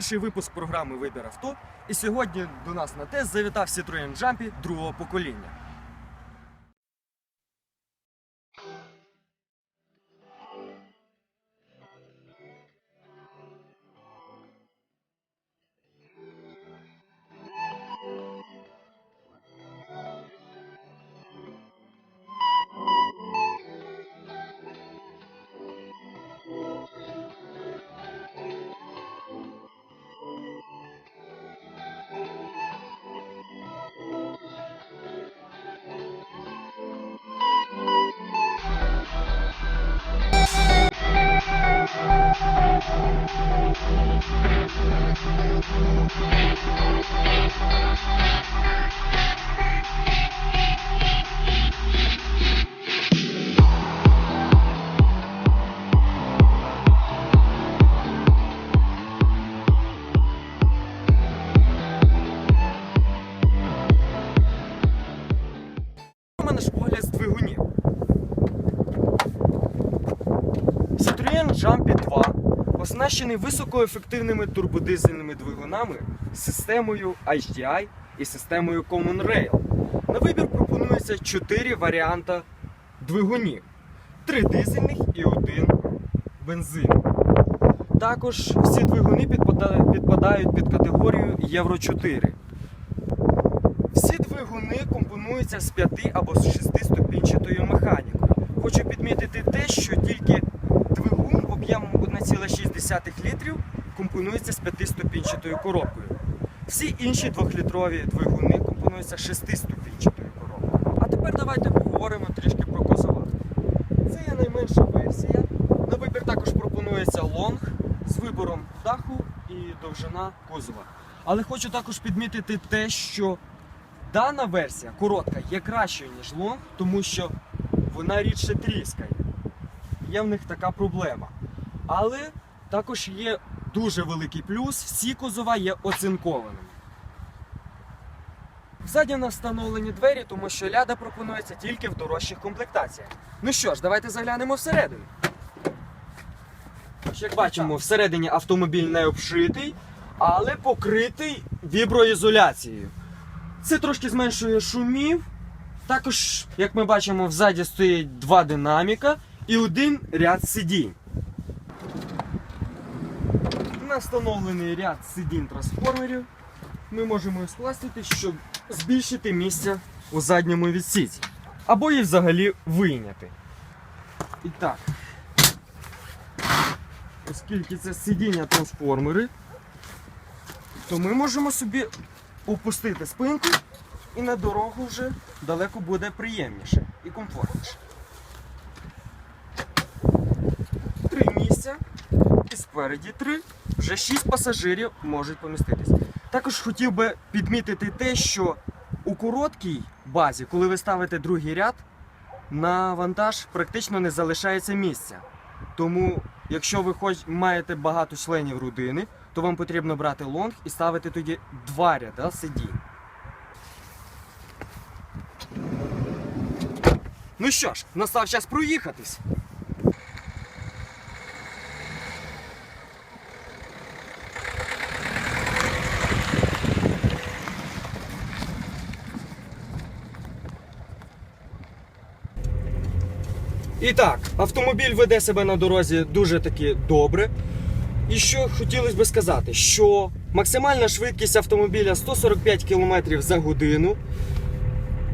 перший випуск програми Вибір авто. І сьогодні до нас на тест завітав Citroën Jumpy другого покоління. У мене ж огляд з двигунів. Citroën Jumpy 2 оснащений високоефективними турбодизельними двигунами системою HDI і системою Common Rail. На вибір пропонується 4 варіанти двигунів: 3 дизельних і 1 бензин. Також всі двигуни підпадають під категорію Євро 4. Всі двигуни компонуються з 5 або з 6 ступінчатою механікою. Хочу підмітити те, що тільки 7,6 літрів компонується з п'ятиступінчатою коробкою. Всі інші 2-літрові двигуни компонуються шестиступінчатою коробкою. А тепер давайте поговоримо трішки про козоват. Це є найменша версія. На вибір також пропонується лонг з вибором даху і довжина кузова. Але хочу також підмітити те, що дана версія коротка є кращою, ніж лонг, тому що вона рідше тріскає. Є в них така проблема. Але також є дуже великий плюс, всі кузова є оцинкованими. Ззаді на встановлені двері, тому що ляда пропонується тільки в дорожчих комплектаціях. Ну що ж, давайте заглянемо всередину. Як бачимо, всередині автомобіль не обшитий, але покритий віброізоляцією. Це трошки зменшує шумів. Також, як ми бачимо, взаді стоїть два динаміка і один ряд сидінь. На встановлений ряд сидінь трансформерів ми можемо їх скластити, щоб збільшити місце у задньому відсіці. Або її взагалі вийняти. І так. Оскільки це сидіння трансформери, то ми можемо собі опустити спинку і на дорогу вже далеко буде приємніше і комфортніше. Три місця і спереді три. Вже шість пасажирів можуть поміститись. Також хотів би підмітити те, що у короткій базі, коли ви ставите другий ряд, на вантаж практично не залишається місця. Тому, якщо ви хоч маєте багато членів родини, то вам потрібно брати лонг і ставити тоді два ряда сидінь. Ну що ж, настав час проїхатись. І так, автомобіль веде себе на дорозі дуже таки добре. І що хотілося би сказати, що максимальна швидкість автомобіля 145 км за годину,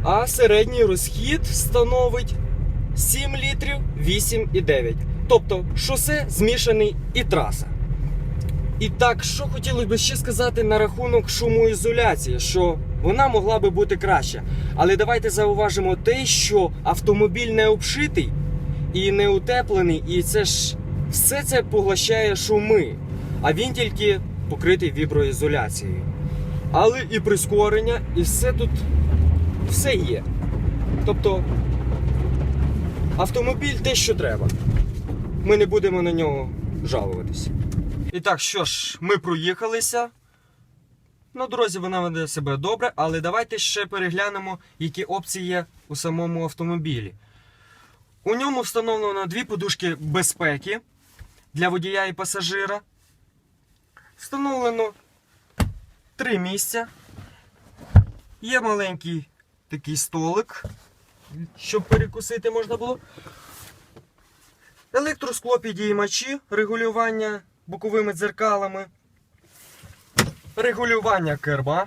а середній розхід становить 7 літрів 8,9. Тобто шосе змішаний і траса. І так, що хотілося б ще сказати на рахунок шумоізоляції, що вона могла би бути краща. Але давайте зауважимо те, що автомобіль не обшитий і не утеплений, і це ж все це поглощає шуми, а він тільки покритий віброізоляцією. Але і прискорення, і все тут все є. Тобто автомобіль те, що треба. Ми не будемо на нього жалуватися. І так, що ж, ми проїхалися. На дорозі вона веде себе добре, але давайте ще переглянемо, які опції є у самому автомобілі. У ньому встановлено дві подушки безпеки для водія і пасажира. Встановлено три місця. Є маленький такий столик, щоб перекусити можна було. Електросклопідіймачі, регулювання боковими дзеркалами, регулювання керма,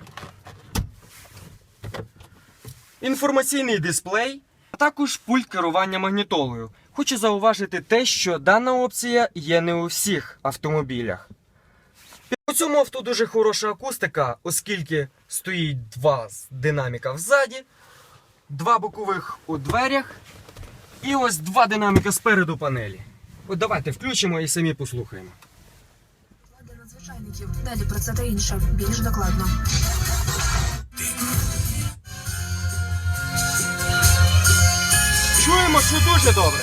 інформаційний дисплей, також пульт керування магнітолою. Хочу зауважити те, що дана опція є не у всіх автомобілях. У цьому авто дуже хороша акустика, оскільки стоїть два динаміка взаді, два бокових у дверях і ось два динаміка спереду панелі. От давайте включимо і самі послухаємо. Далі про це та інше більш докладно. Чуємо, що дуже добре.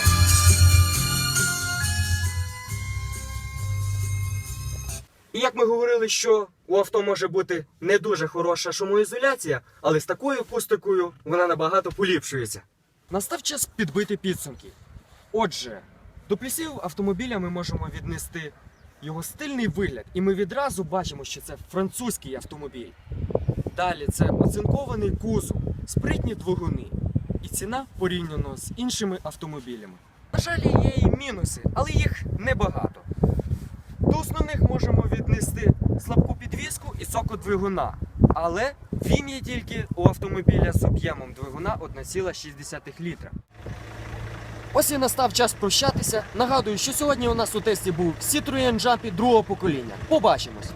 І як ми говорили, що у авто може бути не дуже хороша шумоізоляція, але з такою акустикою вона набагато поліпшується. Настав час підбити підсумки. Отже, до плюсів автомобіля ми можемо віднести його стильний вигляд, і ми відразу бачимо, що це французький автомобіль. Далі це оцинкований кузов, спритні двигуни і ціна порівняно з іншими автомобілями. На жаль, є і мінуси, але їх небагато. До основних можемо віднести слабку підвіску і цокот двигуна. Але він є тільки у автомобіля з об'ємом двигуна 1,6 літра. Ось і настав час прощатися. Нагадую, що сьогодні у нас у тесті був Citroën Jumpy другого покоління. Побачимось!